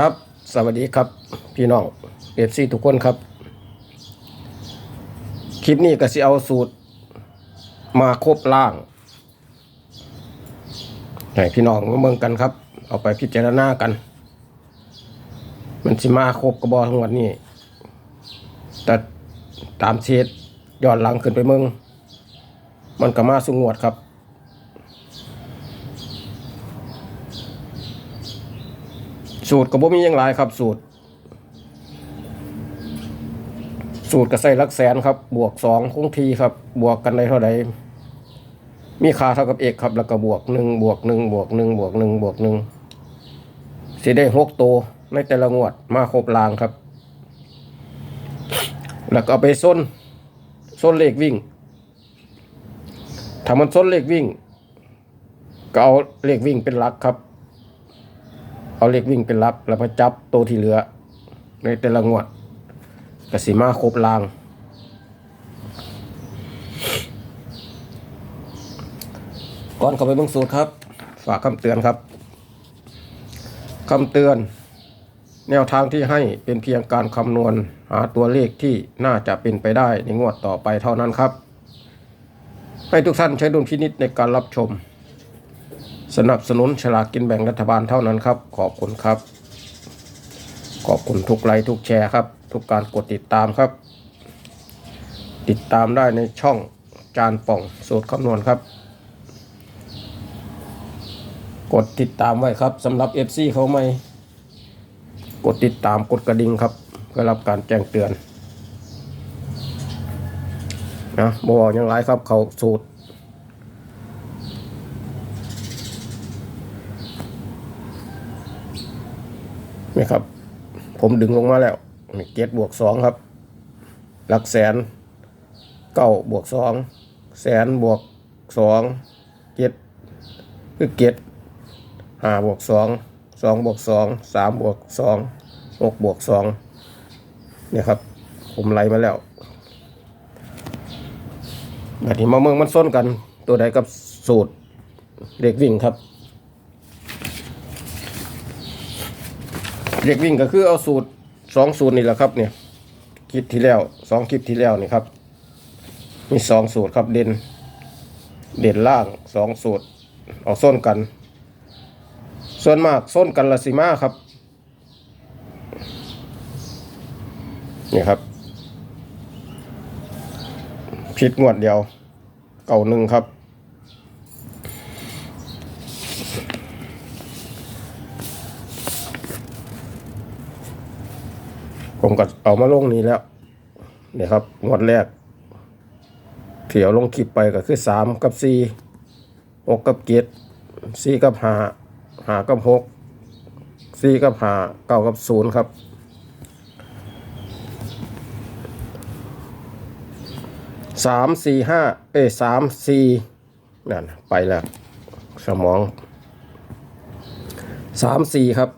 ครับ สวัสดีครับ พี่น้องเอฟซีทุกคนครับ คลิปนี้ก็สิเอาสูตร มาครบล่างให้พี่น้องมาเมืองกันครับ เอาไปพิจารณากัน มันสิมาครบกระบอกทั้งหมดนี้แต่ตามเชดย้อนหลังขึ้นไปเมือง มันก็มาสุงวดครับ สูตรก็บ่มีหยังหลายครับ สูตร สูตรก็ใส่ลักแสนครับ บวกสองคงทีครับ บวกกันได้เท่าใดมีค่าเท่ากับเอกครับ แล้วก็บวกหนึ่งบวกหนึ่งบวกหนึ่งบวกหนึ่งบวกหนึ่งสิได้หกตัวในแต่ละงวดมาครบลางครับ แล้วก็ไปส้นส้นเลขวิ่งถ้ามันส้นเลขวิ่งก็เอาเลขวิ่งเป็นหลักครับ เอาเลขวิ่งเป็นลัก แล้วมาจับตัวที่เหลือ ในแต่ละงวดกสิมาครบลาง ก่อนเข้าไปเบิ่งสูตรครับ ฝากคำเตือนครับคำเตือน แนวทางที่ให้เป็นเพียงการคำนวณหาตัวเลขที่น่าจะเป็นไปได้ในงวดต่อไปเท่านั้นครับ ให้ทุกท่านใช้ดุลพินิจในการรับชม สนับสนุนฉลากกินแบ่งรัฐบาลเท่านั้นครับ ขอบคุณครับ ขอบคุณทุกไลค์ทุกแชร์ครับ ทุกการกดติดตามครับ ติดตามได้ในช่องจานป่องสูตรคำนวณครับ กดติดตามไว้ครับสำหรับ FC เขาไม่ กดติดตามกดกระดิ่งครับ เพื่อรับการแจ้งเตือนนะบอยังไรครับเขาสูตร นี่ครับ ผมดึงลงมาแล้วนี่เกตบวกสองครับ หลักแสนเก้าบวกสองแสนบวกสองเกตคือเกตห้าบวกสองสองบวกสองสามบวกสองหกบวกสองเนี่ยครับ ผมไล่มาแล้วแบบนี้มาเมืองมันส้นกันตัวใดกับสูตรเด็กวิ่งครับ เด็กวิ่งก็คือเอาสูตรสองสูตรนี่แหละครับเนี่ยคลิปที่แล้วสองคลิปที่แล้วนี่ครับมีสองสูตรครับเด่น เด่นล่างสองสูตรเอาส้นกัน ส่วนมากส้นกันละสิมาครับนี่ครับผิดงวดเดียวเก่าหนึ่งครับ ผมก็ เอามาลงนี้แล้วเนี่ยครับงวดแรกเถียวลงคลิปไปก็คือสามกับสี่หกกับเจ็ดสี่กับห้าห้ากับหกสี่กับห้าเก้ากับศูนย์ครับสามสี่ห้าเอ้สามสี่นั่นไปแล้ว สมองสามสี่ครับ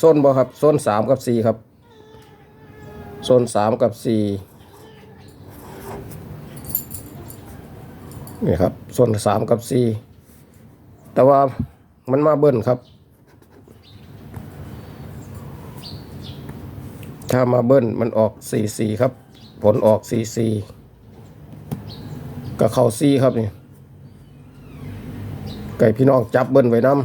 ส้นบ่ครับส้นสามกับสี่ครับ โซนสามกับสี่นี่ครับโซนสามกับสี่แต่ว่ามันมาเบิ้ลครับ ถ้ามาเบิ้ลมันออกสี่สี่ครับ ผลออกสี่สี่ก็เข้าสี่ครับนี่ไก่พี่น้องจับเบิ้ลไว้น้ำ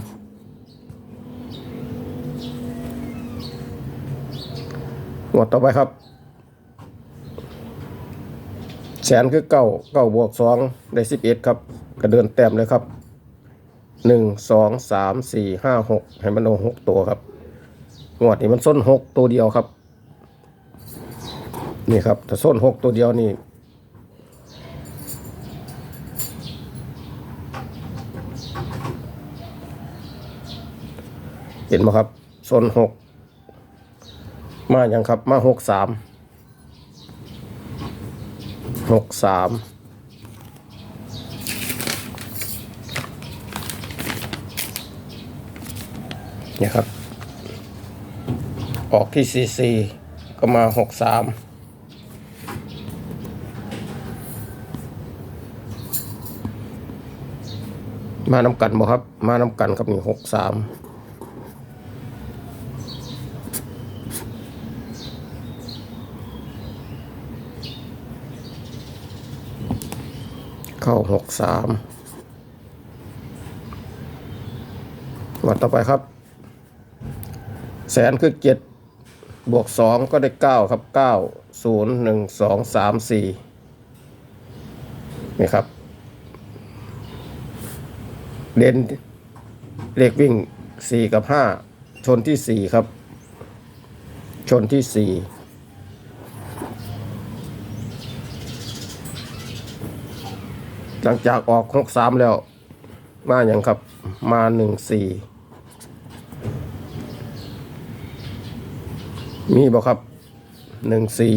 หมดต่อไปครับ แสนคือเก้าเก้าบวกสองได้สิบเอ็ดครับก็เดินแต้มเลยครับหนึ่งสองสามสี่ห้าหกให้มันโดหกตัวครับงวดนี้มันส้นหกตัวเดียวครับ นี่ครับถ้าส้นหกตัวเดียวนี่เห็นไหมครับส้นหกมาอย่างครับมาหกสาม หกสามเนี่ยครับ ออกที่ซีซีก็มาหกสามมานำกันบ่ครับ มานำกันครับนี่หกสาม เข้าหกสามวันต่อไปครับ แสนคือเจ็ดบวกสองก็ได้เก้าครับเก้าศูนย์หนึ่งสองสามสี่นี่ครับ เด่นเลขวิ่งสี่กับห้าชนที่สี่ครับ ชนที่สี่ หลังจากออกหกสามแล้ว มาอย่างครับ มาหนึ่งสี่มีบอกครับหนึ่งสี่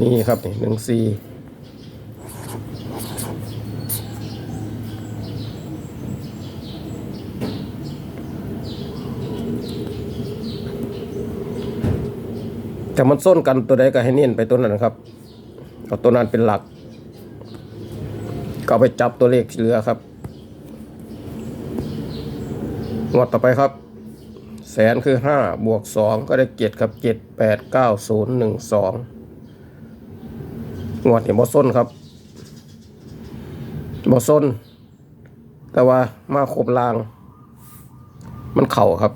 มีครับนี่หนึ่งสี่แต่มันส้นกันตัวใดก็ให้เน้นไปตัวนั้นครับ เอาตัวนั้นเป็นหลัก ก็ไปจับตัวเลขที่เหลือครับงวดต่อไปครับ แสนคือห้าบวกสองก็ได้เจ็ดครับเจ็ดแปดเก้าศูนย์หนึ่งสองงวดเห็นบอส้นครับบอส้น แต่ว่ามาครบลาง มันเข่าครับ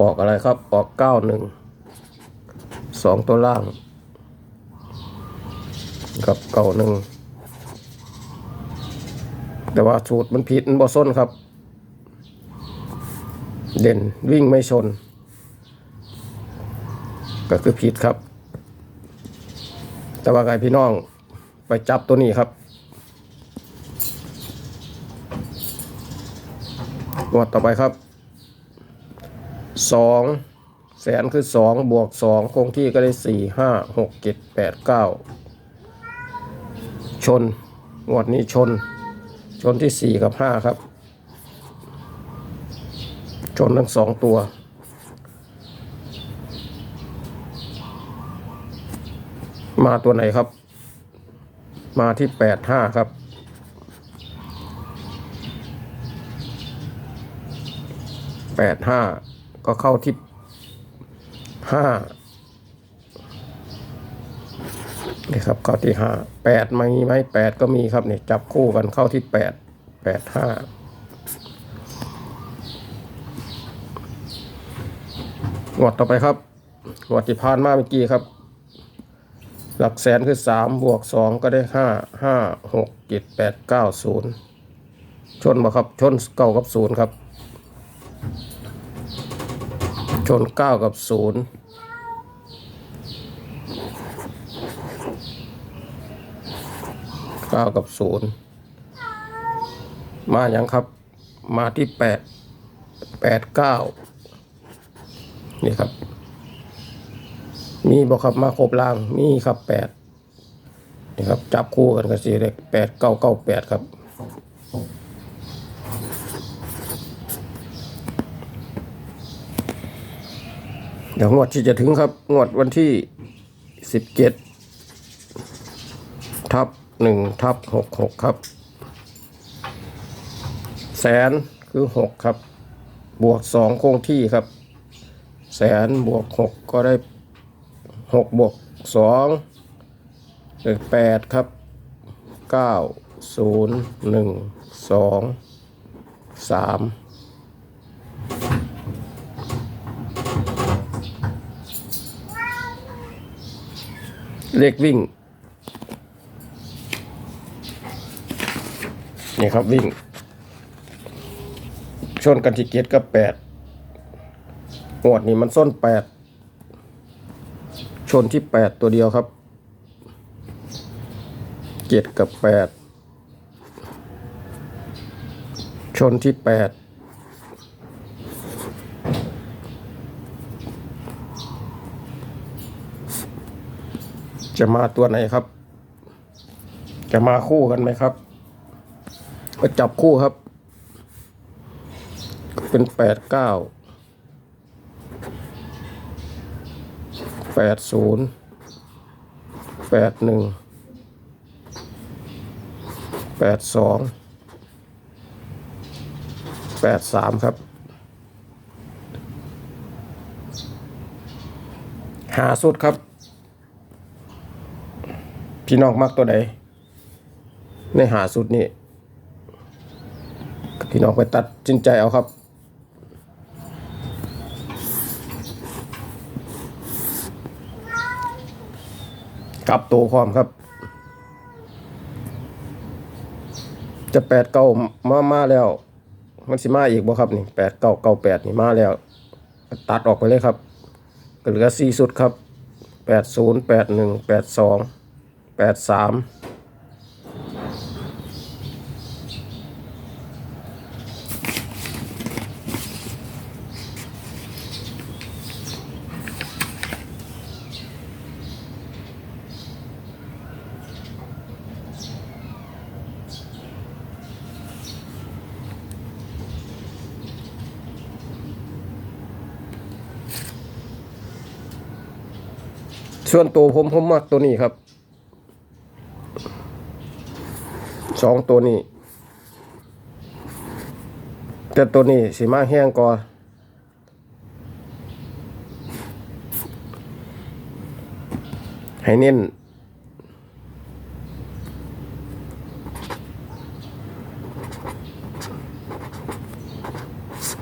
ออกอะไรครับ ออกเก้าหนึ่งสองตัวล่าง กับเก้าหนึ่ง แต่ว่าสูตรมันผิดมันบอส้นครับ เด่นวิ่งไม่ชน ก็คือผิดครับ แต่ว่าไงพี่น้องไปจับตัวนี้ครับงวดต่อไปครับสองแสนคือสองบวกสองคงที่ก็ได้สี่ห้าหกเจ็ดแปดเก้าชน งวดนี้ชน ชนที่สี่กับห้าครับ ชนทั้งสองตัว มาตัวไหนครับ มาที่แปดห้าครับ แปดห้าก็เข้าที่ห้า นี่ครับเข้าที่ห้าแปดมีไหมแปดก็มีครับเนี่ยจับคู่กันเข้าที่แปดแปดห้างวดต่อไปครับงวดที่ผ่านมาเมื่อกี้ครับ หลักแสนคือสามบวกสองก็ได้ห้าห้าหกเจ็ดแปดเก้าศูนย์ชนบ่ครับชนเก้ากับศูนย์ครับ ชนเก้ากับศูนย์ ก้ากับศูนย์มาอย่างครับ มาที่แปดแปดเก้านี่ครับ มีบอกครับมาครบล่างมีครับแปดนี่ครับ จับคู่กันกับสี่เลขแปดเก้าเก้าแปดครับเดี๋ยวงวดที่จะถึงครับ งวดวันที่สิบเจ็ดทับ หนึ่งทับหกหกครับ แสนคือหกครับ บวกสองคงที่ครับ แสนบวกหกก็ได้หกบวกสองได้แปดครับเก้าศูนย์หนึ่งสองสามเลขวิ่ง นี่ครับวิ่ง ชนกันที่เกียรกับแปดงวดนี้มันส้นแปดชนที่แปดตัวเดียวครับเจ็ดกับแปดชนที่แปดจะมาตัวไหนครับ จะมาคู่กันไหมครับ ก็จับคู่ครับ เป็นแปดเก้าแปดศูนย์แปดหนึ่งแปดสองแปดสามครับหาสุดครับ พี่น้องมักตัวไหนในหาสุดนี่ พี่น้องไปตัดจินใจเอาครับกลับตัวความครับ จะแปดเก้ามามาแล้ว มันสิมาอีกบ่ครับนี่แปดเก้าเก้าแปดนี่มาแล้ว ตัดออกไปเลยครับเหลือสี่สุดครับแปดศูนย์แปดหนึ่งแปดสองแปดสาม ส่วนตัวผมผมมักตัวนี้ครับสองตัวนี้ แต่ตัวนี้สีมาแห้งกว่าให้เน้น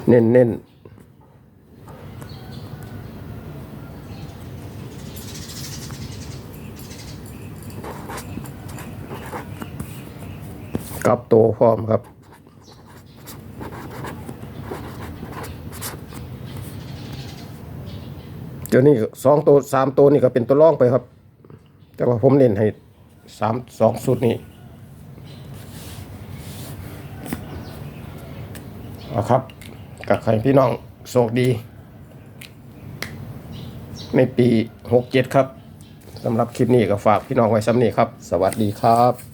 เน้นเน้น กลับตัวพร้อมครับ เดี๋ยวนี้สองตัวสามตัวนี่ก็เป็นตัวร่องไปครับ แต่ว่าผมเน้นให้สามสองสุดนี้เอาครับกับใครพี่น้องโชคดี ในปีหกเจ็ดครับสำหรับคลิปนี้ก็ฝากพี่น้องไว้ซ้ำนี้ครับ สวัสดีครับ